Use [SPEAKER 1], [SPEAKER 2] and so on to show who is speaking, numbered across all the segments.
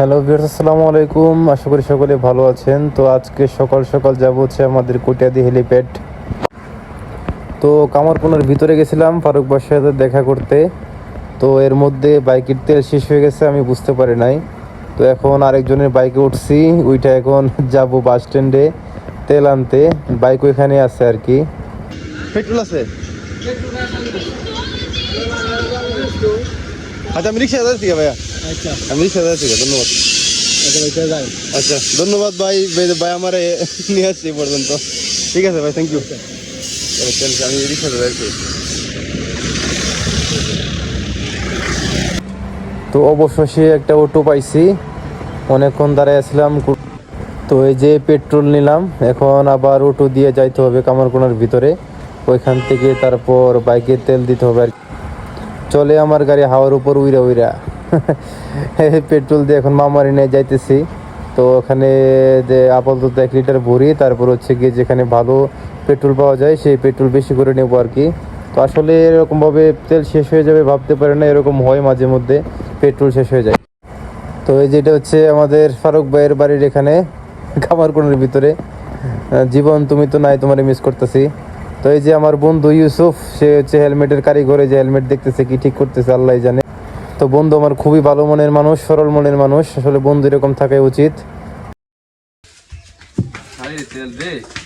[SPEAKER 1] Hello viewers, আসসালামু আলাইকুম। আশা করি সকলে ভালো আছেন। তো আজকে সকাল সকাল যাব হচ্ছে আমাদের কুটিয়াদি হেলিপ্যাড। তো কামারপুনার ভিতরে গেছিলাম ফারুক সাথে দেখা করতে। তো এর মধ্যে বাইকের তেল শেষ হয়ে গেছে, আমি বুঝতে পারি নাই। তো এখন আরেকজনের বাইকে উঠছি ওইটা এখন যাব বাস স্ট্যান্ডে তেল আনতে। বাইক ওইখানে আছে আর কি। পেট্রোল আছে? আচ্ছা আমি রিক্সা ভাইয়া। আমি রিক্সা যাচ্ছি ধন্যবাদ।
[SPEAKER 2] আচ্ছা
[SPEAKER 1] আচ্ছা ধন্যবাদ ভাই ভাই- আমার নিয়ে আসছে এই পর্যন্ত। ঠিক আছে ভাই থ্যাংক ইউ আমি রিক্সাতে যাচ্ছি তো অবশেষে একটা অটো পাইছি। অনেকক্ষণ দাঁড়ায় আসলাম তো এই যে পেট্রোল নিলাম এখন আবার অটো দিয়ে যাইতে হবে কামারকোনার ভিতরে। ওইখান থেকে তারপর বাইকে তেল দিতে হবে আর কি। চলে আমার গাড়ি হাওয়ার উপর উইরা উইরা। পেট্রোল দিয়ে এখন মামারি নিয়ে যাইতেছি। তো ওখানে যে আপাতত এক লিটার ভরি, তারপর হচ্ছে গিয়ে যেখানে ভালো পেট্রোল পাওয়া যায়, সেই পেট্রোল বেশি করে নেব আর কি। তো আসলে এরকমভাবে তেল শেষ হয়ে যাবে ভাবতে পারে না, এরকম হয় মাঝে মধ্যে পেট্রোল শেষ হয়ে যায়। তো এই যেটা হচ্ছে আমাদের ফারুক ভাইয়ের বাড়ির এখানে কামারকোনার ভিতরে। জীবন তুমি তো নাই, তোমার মিস করতেছি। তো এই যে আমার বন্ধু ইউসুফ, সে হচ্ছে হেলমেটের কারিগরে যে হেলমেট দেখতেছে কি ঠিক করতেছে আল্লাহ জানে। তো বন্ধু আমার খুবই ভালো মনের মানুষ সরল মনের মানুষ। আসলে বন্ধু এরকম থাকাই উচিত।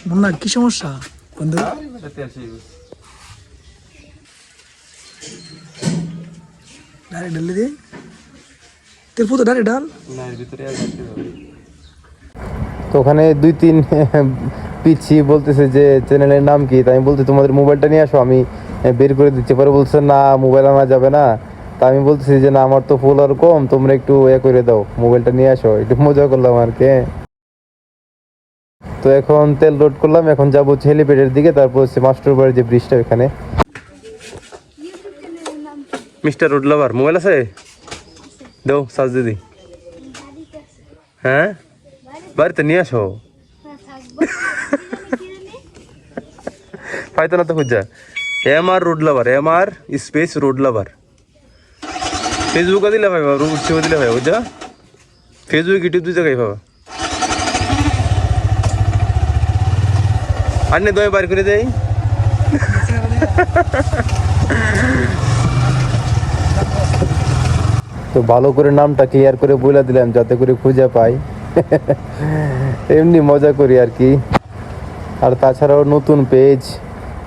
[SPEAKER 2] মুন্না কি সমস্যা? বন্ধু? ডাইরেক্ট ঢালি দে। তেল পুতো ডাইরেক্ট ডাল।
[SPEAKER 1] তো ওখানে দুই তিন পিচ্ছি বলতেছে যে চ্যানেলের নাম কি? তাই আমি বলতে তোমাদের মোবাইলটা নিয়ে আসো আমি বের করে দিচ্ছি। পরে বলছে না মোবাইল আনা যাবে না। আমি বলতেছি যে না আমার তো ফুল আর কম তোমরা একটু এ করে দাও মোবাইলটা নিয়ে আসো একটু মজা করলাম আর কি। তো এখন তেল লোড করলাম এখন যাব হচ্ছে হেলিপ্যাডের দিকে তারপর হচ্ছে মাস্টার বাড়ির যে ব্রিজটা এখানে মিস্টার রোড লাভার মোবাইল আছে? দাও সাজ দিদি হ্যাঁ? বাড়িতে নিয়ে আসো। পাইতো না তো খুঁজা। M R road lover M R space road lover ফেসবুকে দিলে ভাই রোড সেও দিলে ভাই বুঝা ফেসবুক ইউটিউব দুই জায়গায় পাবা আর নে দমে বার করে দেই। তো ভালো করে নামটা ক্লিয়ার করে বলে দিলাম, যাতে করে খুঁজে পাই। এমনি মজা করি আর কি। আর তাছাড়াও নতুন পেজ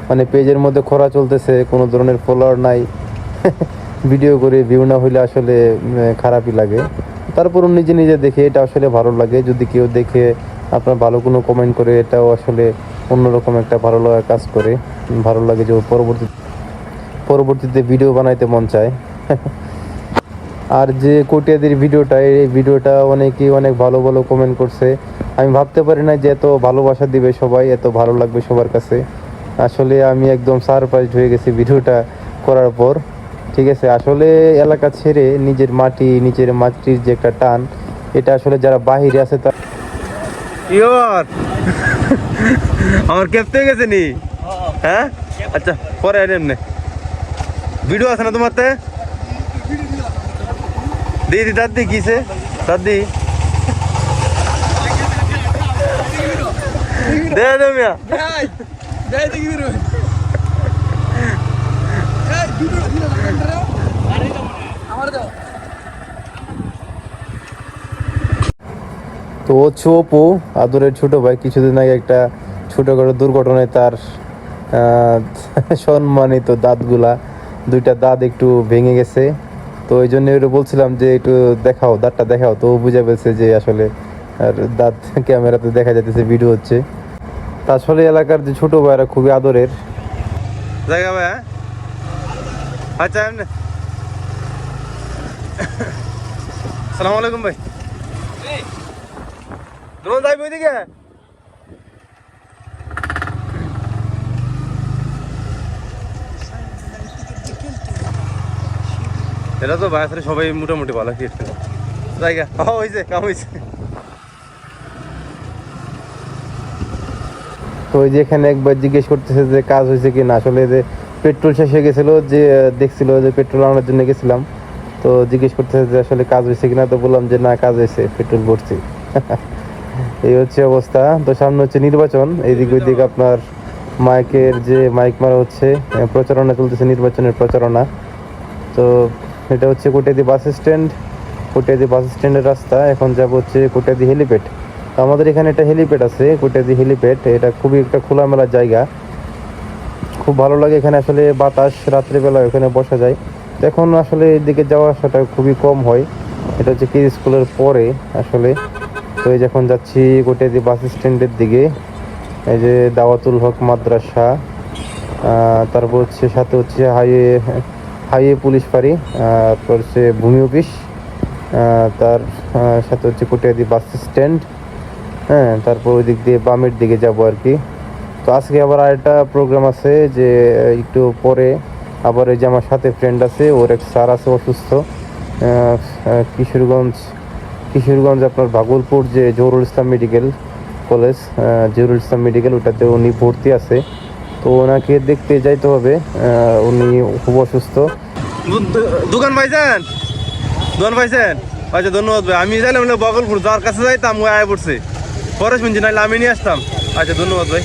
[SPEAKER 1] মানে পেজের মধ্যে খরা চলতেছে, কোনো ধরনের ফলোয়ার নাই। ভিডিও করে, ভিউ না হইলে আসলে খারাপই লাগে। তারপরও নিজে নিজে দেখে এটা আসলে ভালো লাগে। যদি কেউ দেখে আপনার ভালো কোনো কমেন্ট করে, এটাও আসলে অন্যরকম একটা ভালো লাগা কাজ করে। ভালো লাগে যে পরবর্তী, পরবর্তীতে ভিডিও বানাইতে মন চায়। আর যে কোটিয়াদের ভিডিওটা, এই ভিডিওটা অনেকেই অনেক ভালো ভালো কমেন্ট করছে। আমি ভাবতে পারি না যে এত ভালোবাসা দিবে সবাই, এত ভালো লাগবে সবার কাছে। আসলে আমি একদম সারপ্রাইজ হয়ে গেছি ভিডিওটা করার পর। ঠিক আছে আসলে এলাকা ছেড়ে নিজের মাটি নিজের মাটির যে একটা টান এটা আসলে যারা বাহিরে আছে তার ইয়র আমার ক্যাপ্টেন গেছে নি? হ্যাঁ? আচ্ছা পরে এমনি। ভিডিও আছে না তোমারতে? দিদি দাদি কিসে দাদি দে। দে মিয়া। তো হচ্ছে অপু আদরের ছোট ভাই কিছুদিন আগে একটা ছোটখাটো দুর্ঘটনায় তার সম্মানিত দাঁতগুলা, দুইটা দাঁত একটু ভেঙে গেছে। তো ওই জন্য ওটা বলছিলাম যে একটু দেখাও, দাঁতটা দেখাও। তো বুঝে পেয়েছে যে আসলে আর দাঁত ক্যামেরাতে দেখা যাইতেছে, ভিডিও হচ্ছে। তা আসলে এলাকার যে ছোট ভাইরা খুবই আদরের। জায়গা ভাই আচ্ছা এমনি। সালাম আলাইকুম ভাই। যাইব ওইদিকে? এটা তো বায়াসরে সবাই মোটামুটি ভালো খেয়েছে জায়গা। হয়েছে কাম হয়েছে তো ওই যে এখানে একবার জিজ্ঞেস করতেছে যে কাজ হয়েছে কি না আসলে যে পেট্রোল শেষ হয়ে গেছিল যে দেখছিল যে পেট্রোল আনার জন্য গেছিলাম। তো জিজ্ঞেস করতেছে যে আসলে কাজ হয়েছে কিনা তো বললাম যে না কাজ হয়েছে পেট্রোল ভরছি। এই হচ্ছে অবস্থা। তো সামনে হচ্ছে নির্বাচন। এইদিক ওইদিক আপনার মাইকের যে মাইক মারা হচ্ছে প্রচারণা চলতেছে, নির্বাচনের প্রচারণা। তো এটা হচ্ছে কোটিয়াদি বাস স্ট্যান্ড। কোটিয়াদি বাস স্ট্যান্ডের রাস্তা। এখন যাব হচ্ছে কোটিয়াদি হেলিপ্যাড। তো আমাদের এখানে একটা হেলিপ্যাড আছে, কোটিয়াদি হেলিপ্যাড। এটা খুবই একটা খোলামেলা জায়গা। খুব ভালো লাগে এখানে আসলে বাতাস, রাত্রিবেলা ওখানে বসা যায়। তো এখন আসলে এদিকে যাওয়া আসাটা খুবই কম হয়। এটা হচ্ছে কি স্কুলের পরে আসলে। তো এই যখন যাচ্ছি কোটিয়াদি বাস স্ট্যান্ডের দিকে, এই যে দাওয়াতুল হক মাদ্রাসা তারপর হচ্ছে সাথে হচ্ছে হাইওয়ে হাইওয়ে পুলিশ ফাঁড়ি তারপর হচ্ছে ভূমি অফিস তার সাথে হচ্ছে কোটিয়াদি বাস স্ট্যান্ড হ্যাঁ তারপর ওই দিক দিয়ে বামের দিকে যাব আর কি। তো আজকে আবার আরেকটা প্রোগ্রাম আছে যে, একটু পরে আবার এই যে আমার সাথে ফ্রেন্ড আছে, ওর এক স্যার আছে অসুস্থ কিশোরগঞ্জ কিশোরগঞ্জ, আপনার ভাগলপুর যে Zahurul Islam medical college Zahurul Islam medical, ওটাতে উনি ভর্তি আছে। তো ওনাকে দেখতে যাইতে হবে উনি খুব অসুস্থ।
[SPEAKER 3] দোকান পাইছেন দোকান পাইছেন আচ্ছা ধন্যবাদ ভাই। আমি যাইলাম বগলপুর যার কাছে যাইতাম, ওই আয় পড়ছে। পরে শুনছি নাহলে আমি নিয়ে আসতাম। আচ্ছা ধন্যবাদ ভাই।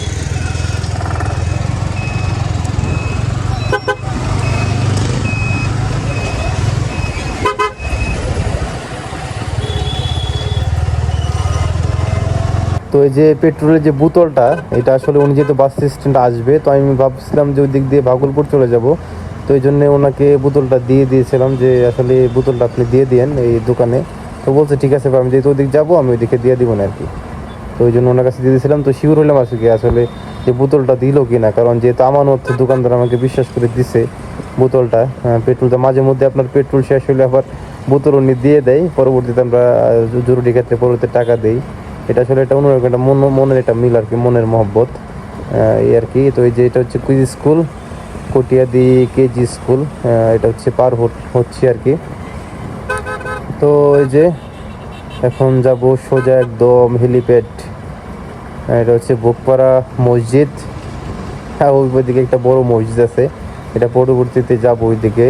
[SPEAKER 1] তো এই যে পেট্রোলের যে বোতলটা এটা আসলে উনি যেহেতু বাস স্ট্যান্ডে আসবে তো আমি ভাবছিলাম যে ওই দিক দিয়ে ভাগলপুর চলে যাব। তো এই জন্যে ওনাকে বোতলটা দিয়ে দিয়েছিলাম যে আসলে বোতলটা আপনি দিয়ে দিয়েন এই দোকানে। তো বলছে ঠিক আছে আমি যেহেতু ওদিক যাব আমি ওইদিকে দিয়ে দিব না আর কি তো ওই জন্য ওনার কাছে দিয়ে দিয়েছিলাম। তো শিওর হলাম কি আসলে যে বোতলটা দিল কি না কারণ যেহেতু আমার মধ্যে দোকানদার আমাকে বিশ্বাস করে দিছে বোতলটা আহ, পেট্রোলটা মাঝে মধ্যে আপনার পেট্রোল শেষ হলে আবার বোতল উনি দিয়ে দেয় পরবর্তীতে আমরা জরুরি ক্ষেত্রে পরবর্তীতে টাকা দেই। এটা আসলে এটা অন্যরকম একটা মন, মনের একটা মিল আর কি, মনের মহব্বত এই আর কি। তো এই যে এটা হচ্ছে quiz school Katiadi KG school এটা হচ্ছে পার হচ্ছে আর কি। তো এই যে এখন যাব সোজা একদম হেলিপ্যাড এটা হচ্ছে বোকপাড়া মসজিদ। হ্যাঁ ওই দিকে একটা বড় মসজিদ আছে, এটা পরবর্তীতে যাব ওইদিকে।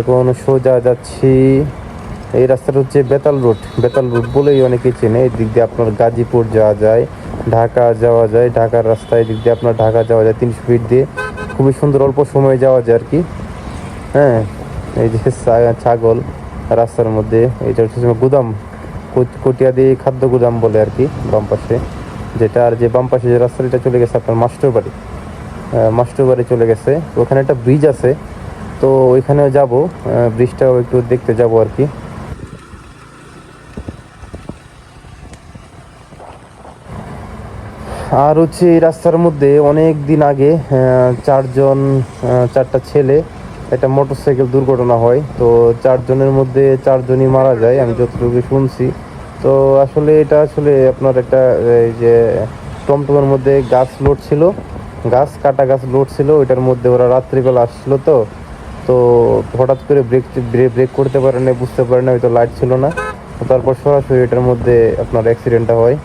[SPEAKER 1] এখন সোজা যাচ্ছি এই রাস্তাটা হচ্ছে বেতাল রোড। বেতাল রোড বলেই অনেকে চেনে। এই দিক দিয়ে আপনার গাজীপুর যাওয়া যায়, ঢাকা যাওয়া যায়। ঢাকার রাস্তায় এই দিক দিয়ে আপনার ঢাকা যাওয়া যায় তিনশো ফিট দিয়ে। খুবই সুন্দর, অল্প সময়ে যাওয়া যায় আর কি। হ্যাঁ এই যে ছাগল রাস্তার মধ্যে, এটা হচ্ছে গুদাম। কট- কটিয়াদি খাদ্য গুদাম বলে আর কি, বাম পাশে। যেটা আর যে বাম পাশে যে রাস্তাটা, এটা চলে গেছে আপনার মাস্টার বাড়ি মাস্টার বাড়ি চলে গেছে। ওখানে একটা ব্রিজ আছে। তো ওইখানেও যাব। ব্রিজটাও একটু দেখতে যাব আর কি। আর হচ্ছে এই রাস্তার মধ্যে অনেক দিন আগে চারজন চারটা ছেলে একটা মোটরসাইকেল দুর্ঘটনা হয়। তো চারজনের মধ্যে চারজনই মারা যায়, আমি যতটুকু শুনছি। তো আসলে এটা আসলে আপনার একটা এই যে টমটমের মধ্যে গাছ লোড ছিল গাছ, কাটা গাছ লোড ছিল ওইটার মধ্যে ওরা রাত্রিবেলা আসছিল তো। তো হঠাৎ করে ব্রেক ব্রেক করতে পারে না বুঝতে পারে না হয়তো লাইট ছিল না। তারপর সরাসরি এটার মধ্যে আপনার অ্যাক্সিডেন্টটা হয়।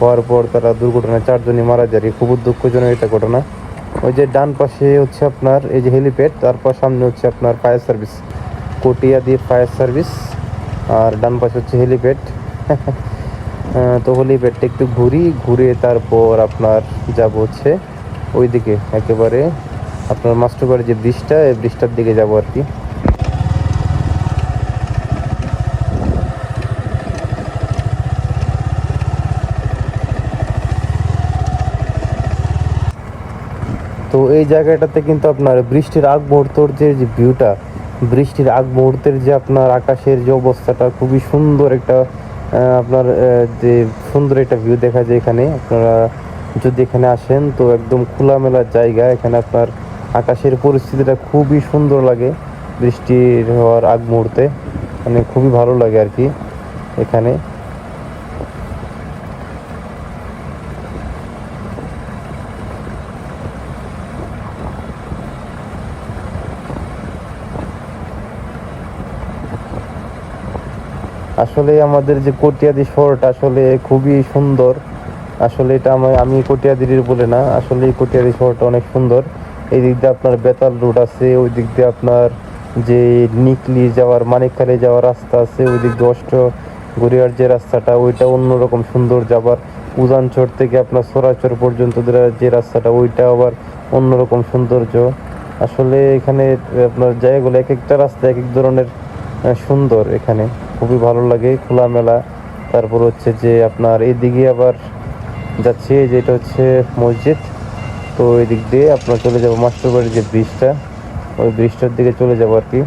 [SPEAKER 1] হওয়ার পর তারা দুর্ঘটনায় চারজনই মারা যায়। কি। দুঃখজনক এটা ঘটনা। ওই যে ডান পাশে হচ্ছে আপনার এই যে হেলিপ্যাড তারপর সামনে হচ্ছে আপনার ফায়ার সার্ভিস, কটিয়া দিয়ে ফায়ার সার্ভিস, আর ডান পাশে হচ্ছে হেলিপ্যাড। তো হেলিপ্যাডটা একটু ঘুরি, ঘুরে তারপর আপনার যাব হচ্ছে ওইদিকে, একেবারে আপনার মাস্টারবাড়ি যে ব্রিজটা, এই ব্রিজটার দিকে যাব আর কি। তো এই জায়গাটাতে কিন্তু আপনার বৃষ্টির আগ মুহূর্তর যে যে ভিউটা বৃষ্টির আগ মুহূর্তের যে আপনার আকাশের যে অবস্থাটা, খুবই সুন্দর একটা আপনার যে সুন্দর একটা ভিউ দেখা যায় এখানে। আপনারা যদি এখানে আসেন, তো একদম খোলামেলা জায়গা। এখানে আপনার আকাশের পরিস্থিতিটা খুবই সুন্দর লাগে বৃষ্টির হওয়ার আগ মুহূর্তে। মানে খুবই ভালো লাগে আর কি এখানে। আসলে আমাদের যে কটিয়াদি শহরটা আসলে খুবই সুন্দর। আসলে এটা আমি আমি কটিয়াদির বলে না, আসলে কটিয়াদি শহরটা অনেক সুন্দর। এই দিক দিয়ে আপনার বেতাল রোড আছে, ওই দিক দিয়ে আপনার যে নিকলি যাওয়ার, মানিকখালি যাওয়ার রাস্তা আছে, ওই দিক দিয়ে অষ্ট গড়িয়ার যে রাস্তাটা, ওইটা অন্যরকম সুন্দর যাবার। উজানচর থেকে আপনার সোরাচর পর্যন্ত যে রাস্তাটা, ওইটা আবার অন্যরকম সৌন্দর্য। আসলে এখানে আপনার জায়গাগুলো এক একটা রাস্তা এক এক ধরনের সুন্দর এখানে। খুবই ভালো লাগে খোলামেলা। তারপর হচ্ছে যে আপনার এইদিকে আবার যাচ্ছি যেটা হচ্ছে মসজিদ। তো ওই দিক দিয়ে আপনার চলে যাব মাস্টারবাড়ির যে ব্রিজটা ওই ব্রিজটার দিকে চলে যাব আর কি।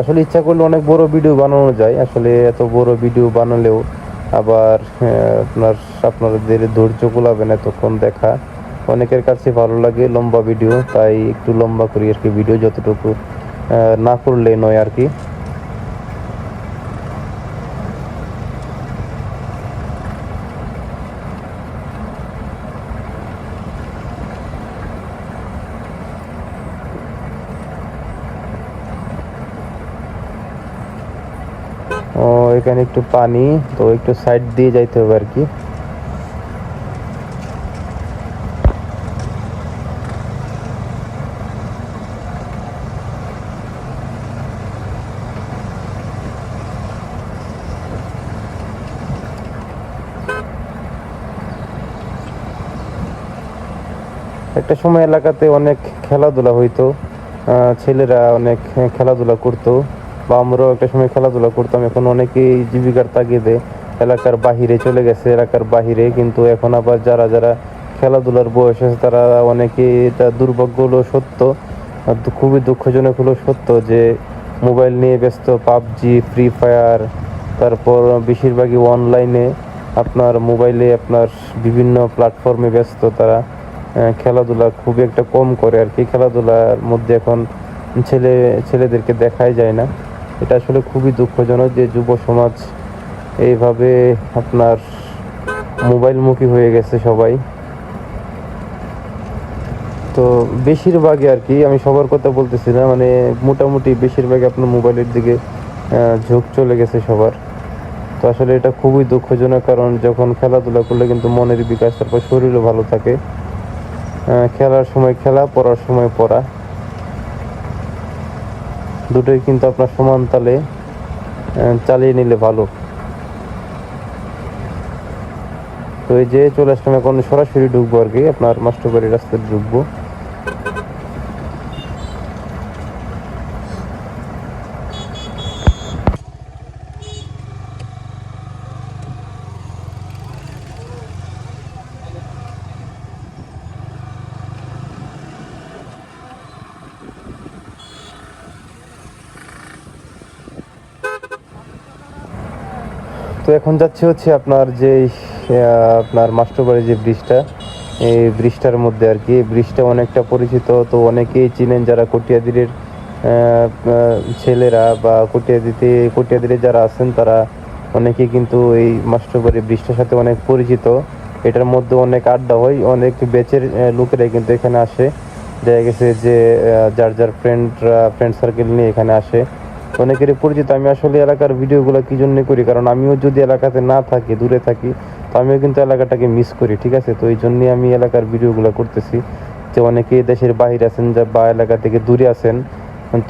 [SPEAKER 1] আসলে ইচ্ছা করলে অনেক বড় ভিডিও বানানো যায় আসলে এত বড় ভিডিও বানালেও আবার আহ, আপনার আপনাদের ধৈর্য কুলাবে না তখন দেখা। অনেকের কাছে ভালো লাগে লম্বা ভিডিও, তাই একটু লম্বা করি আর কি ভিডিও যতটুকু না করলে নয় আর কি। ও, এখানে একটু পানি, তো একটু সাইড দিয়ে যাইতে হবে আর কি। একটা সময় এলাকাতে অনেক খেলাধুলা হইতো ছেলেরা অনেক খেলাধুলা করতো বা আমরাও একটা সময় খেলাধুলা করতাম। এখন অনেকেই জীবিকার তাগিদে এলাকার বাহিরে চলে গেছে, এলাকার বাহিরে। কিন্তু এখন আবার যারা যারা খেলাধুলার বয়স আছে তারা অনেকেই এটা দুর্ভাগ্য হলো সত্য খুবই দুঃখজনক হলো সত্য যে মোবাইল নিয়ে ব্যস্ত, পাবজি ফ্রি ফায়ার তারপর বেশিরভাগই অনলাইনে আপনার মোবাইলে আপনার বিভিন্ন প্ল্যাটফর্মে ব্যস্ত তারা। খেলাধুলা খুবই একটা কম করে আর কি। খেলাধুলার মধ্যে এখন ছেলে, ছেলেদেরকে দেখাই যায় না। এটা আসলে খুবই দুঃখজনক যে যুব সমাজ এইভাবে আপনার মোবাইলমুখী হয়ে গেছে সবাই। তো বেশিরভাগই আর কি, আমি সবার কথা বলতেছি না মানে মোটামুটি বেশিরভাগই আপনার মোবাইলের দিকে ঝোঁক চলে গেছে সবার। তো আসলে এটা খুবই দুঃখজনক, কারণ যখন খেলাধুলা করলে কিন্তু মনের বিকাশ, তারপর শরীরও ভালো থাকে। খেলার সময় খেলা, পড়ার সময় পড়া। দুটোই কিন্তু আপনার সমান তালে চালিয়ে নিলে ভালো। তো এই যে চলে আসলাম, এখন সরাসরি ঢুকবো আর কি, আপনার মাস্টারবাড়ির রাস্তায় ঢুকবো। এখন যাচ্ছে হচ্ছে আপনার যে আপনার মাস্টারবাড়ি যে ব্রিজটা এই ব্রিজটার মধ্যে আর কি। ব্রিজটা অনেকটা পরিচিত তো অনেকেই চিনেন যারা আহ, ছেলেরা বা কটিয়াদিতে কটিয়াদিরে যারা আছেন তারা অনেকেই কিন্তু এই মাস্টারবাড়ি ব্রিজটার সাথে অনেক পরিচিত। এটার মধ্যে অনেক আড্ডা হয় অনেক বেচের লোকেরাই কিন্তু এখানে আসে। দেখা গেছে যে যার যার ফ্রেন্ডরা ফ্রেন্ড সার্কেল নিয়ে এখানে আসে। অনেকেরই পরিচিত, আমি আসলে এলাকার ভিডিওগুলো কি জন্য করি? কারণ আমিও যদি এলাকাতে না থাকি, দূরে থাকি, তো আমিও কিন্তু এলাকাটাকে মিস করি, ঠিক আছে? তো এই জন্যই আমি এলাকার ভিডিওগুলো করতেছি। যে অনেকে দেশের বাইরে আছেন যা বা এলাকা থেকে দূরে আছেন,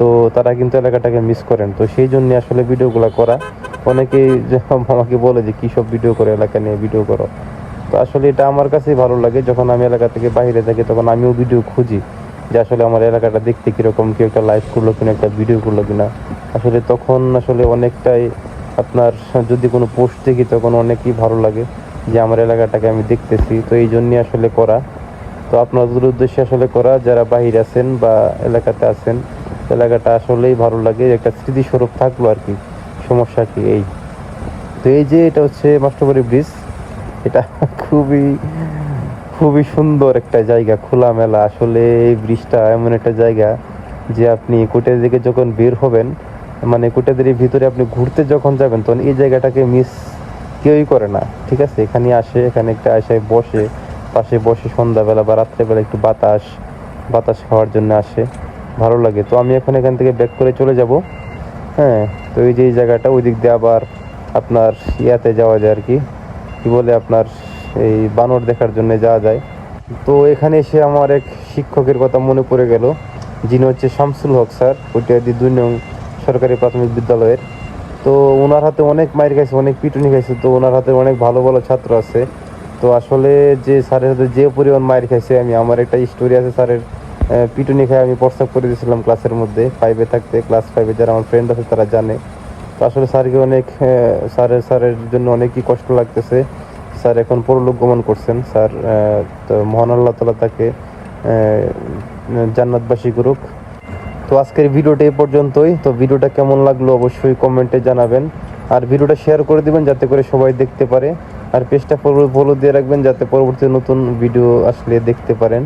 [SPEAKER 1] তো তারা কিন্তু এলাকাটাকে মিস করেন। তো সেই জন্য আসলে ভিডিওগুলো করা। অনেকেই আমাকে বলে যে, কী সব ভিডিও করে এলাকা নিয়ে ভিডিও করো? তো আসলে এটা আমার কাছেই ভালো লাগে। যখন আমি এলাকা থেকে বাইরে থাকি, তখন আমিও ভিডিও খুঁজি। যে আসলে আমার এলাকাটা দেখতে কীরকম, কেউ একটা লাইভ করল কিনা, একটা ভিডিও করল কিনা। আসলে তখন আসলে অনেকটাই আপনার যদি কোনো পোস্ট দেখি, তখন অনেকই ভালো লাগে যে আমার এলাকাটাকে আমি দেখতেছি। তো এই জন্যই আসলে করা। তো আপনাদের উদ্দেশ্যে আসলে করা, যারা বাহির আছেন বা এলাকাতে আছেন, এলাকাটা আসলেই ভালো লাগে। একটা স্মৃতিস্বরূপ থাকল আর কি। সমস্যা কি এই? তো এই যে এটা হচ্ছে মাস্টারবাড়ি ব্রিজ, এটা খুবই খুবই সুন্দর একটা জায়গা, খোলামেলা। আসলে এই ব্রিজটা এমন একটা জায়গা যে আপনি কোটিয়া দিকে যখন বের হবেন মানে কোটিয়াদের ভিতরে আপনি ঘুরতে যখন যাবেন, তখন এই জায়গাটাকে মিস কেউই করে না, ঠিক আছে? এখানে আসে, এখানে একটা আসে বসে, পাশে বসে সন্ধ্যাবেলা বা রাত্রেবেলা একটু বাতাস বাতাস খাওয়ার জন্য আসে, ভালো লাগে। তো আমি এখন এখান থেকে ব্যাক করে চলে যাব। হ্যাঁ তো এই যে এই জায়গাটা ওই দিক দিয়ে আবার আপনার ইয়াতে যাওয়া যায় আর কি। কি বলে আপনার এই বানর দেখার জন্য যাওয়া যায়। তো এখানে এসে আমার এক শিক্ষকের কথা মনে পড়ে গেল, যিনি হচ্ছে শামসুল হক স্যার পটিয়াদি দুই নং সরকারি প্রাথমিক বিদ্যালয়ের। তো ওনার হাতে অনেক মাইর খাইছে, অনেক পিটুনি খাইছে, তো ওনার হাতে অনেক ভালো ভালো ছাত্র আছে। তো আসলে যে স্যারের হাতে যে পরিমাণ মাইর খাইছে, আমি আমার একটা স্টোরি আছে স্যারের পিটুনি খাই আমি প্রস্তাব করে দিয়েছিলাম ক্লাসের মধ্যে ফাইভে থাকতে ক্লাস ফাইভে যারা আমার ফ্রেন্ড আছে তারা জানে। তো আসলে স্যারকে অনেক স্যারের স্যারের জন্য অনেকই কষ্ট লাগতেছে। স্যার, এখন পরলোক গমন করছেন। স্যার তো মহান আল্লাহ তালা তাকে জান্নাতবাসী করুক। তো আজকের ভিডিওটা এই পর্যন্তই। তো ভিডিওটা কেমন লাগল অবশ্যই কমেন্টে জানাবেন। আর ভিডিওটা শেয়ার করে দিবেন যাতে করে সবাই দেখতে পারে। আর পেজটা ফলো দিয়ে রাখবেন যাতে পরবর্তী নতুন ভিডিও আসলে দেখতে পারেন।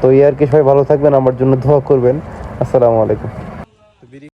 [SPEAKER 1] তো এই আর কি, সবাই ভালো থাকবেন। আমার জন্য দোয়া করবেন। আসসালামু আলাইকুম।